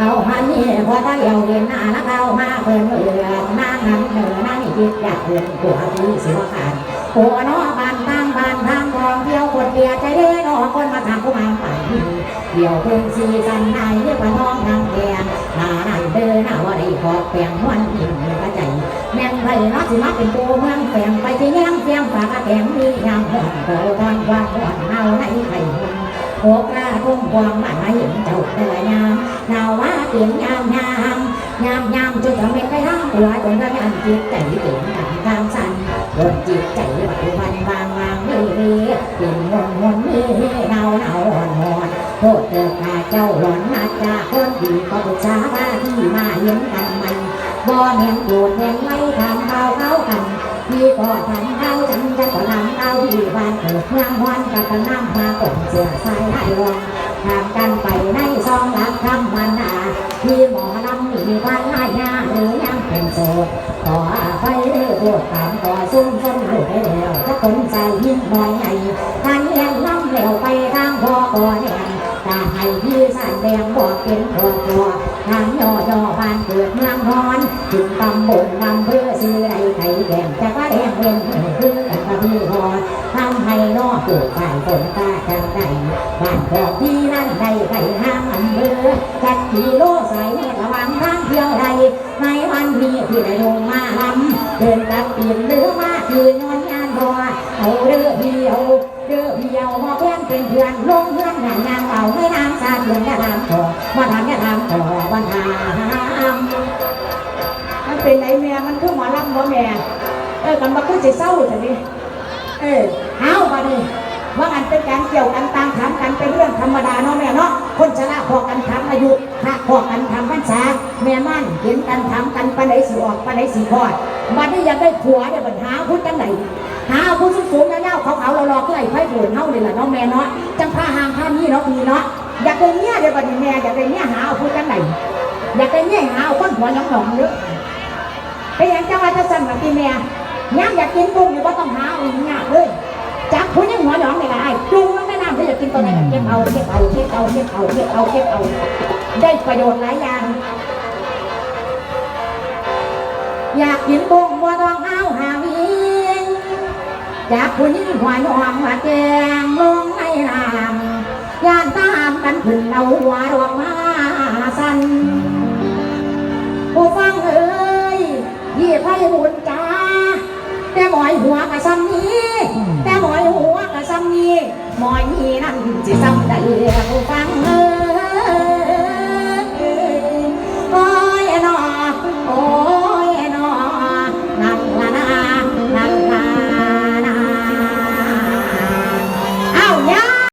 เอานนี้พอตาเดียวเห็นหน้านักเข้ามาเพิ่นเอือกนานั้นเธอนั่งคิดอยากเอื่นหัวที่สิวขาดหัวน้อบานทางบานทางทองเที่ยวคนเดียใจเด้นอคนมาทางผู้มาป่านเดี่ยวเพิ่งสีสันในเรียกว่าน้องทางแดงหน้านั่นเดินหน้าว่าได้ขอบแปลงมวนอิ่มกระใจแม่งไทยเนาะสิมาเป็นตัวเมืองแฝงไปที่แย้มเสียงฝากแข็งมียามหอนโตทอนวามหอนเฮาในไข่หุ่นโอกล้าทุ่มความหมายเห็นเจ้าแต่ละยาม นาวว่าเตียงยามยามยามยามจนทำเป็นไปทั้งตัวจนกระยันจิตใจเต็มกันทางสั่นจนจิตใจไหววันบางวางเรื่อยๆเป็นงนงนนี่เนาเนาอ่อนอ่อนโทษเถิดข้าเจ้าหลอนมาจาคนดีก็ปรึกษาว่าที่มาเห็นกันใหม่บ่แม่นโกรธแม่นไม่ทำเขาเขากันพี่ก็ทำเขาฉันจะก็ทำเขาที่บ้านเกิดเมืองวันกับกันน้ำมาตกเสือสายไล่รองทำกันไปในซอง เรื่อยโทษตามต่อซุ่มซุ่มหลุดได้แล้วจะคนใจยิ่งน้อยใหญ่ทานเลี้ยงน้ำเหลวไปทางพ่อก่อแดงตาให้พี่สันแดงบอกเป็นตัวตัวทางย่อย่อบ้านเกิดเมืองนอนถึงตำบลนำเพื่อซื้อไรไข่แดงจะว่าแดงเล่นคือกันกับพี่พอทำให้นอปลูกฝ่ายฝนตาจังใดบ้านของพี่นั่นใดไข่ห้างอำเภอจัดกิโลสายเนี่ระวังทางเที่ยว วันนี้ที่ได้ลงมาลำเดินกับปีนหรือมาคืนนอนงานบัวเอาเรือเดียวเรือเดียวมาเพื่อนเป็นเพื่อนลงเพื่อนงานงานเอาไม่น้ำสาดเดือนกระทำขอมาทำกระทำขอวันหามมันเป็นไรแม่มันคือหมอลำบ่แม่เออกันมาคือสิเศร้าแต่นี่เออเอาบานี่ว่างันเป็นการเกี่ยวกัน เห็นกันทำกันปานใดสิออกปานใดสิคลอดบัดนี้อยากได้ผัวเดี๋ยวบัดหาพูดจังไหนหาผู้สูงสูงๆยาวๆขาวๆหล่อๆคือไอ้ไผ่โผล่เฮาเลยล่ะเนาะแม่เนาะจังพาห่างพานี้เนาะพี่เนาะอยากได้เมียเดี๋ยวบัดนี้แม่อยากได้เมียหาเอาพูดจังไหนอยากได้เมียหาเอาคนหัวหยองๆเยอะเป็นอย่างจังหวัดจะสั่นกับพี่แม่ย่างอยากกินกุ้งอยู่ว่าต้องหาเอาอย่างยเลยจับผู้ยังหัวหนองไม่ได้จุงลงแม่น้ำถ้าอยากกินตัวไหนก็เก็บเอาเก็บเอาเก็บเอาเก็บเอาเก็บเอาเก็บเอา ได้ประโยชน์หลายอย่าง อยากกินกุ้งว่ต้องเอาหาวิงจากผู้นี้หัวหองมาแกงลงในน้ำย่านตามกันขึ้นเอาหัวดอกมาสั่นผู้ฟังเอ้ยยี่ไพ่บุญจ้าแต่หมอยหัวกับซ้ำนี้แต่หมอยหัวกับซ้ำนี้หมอยนี้นั่นสิซ้ำได้ผู้ฟัง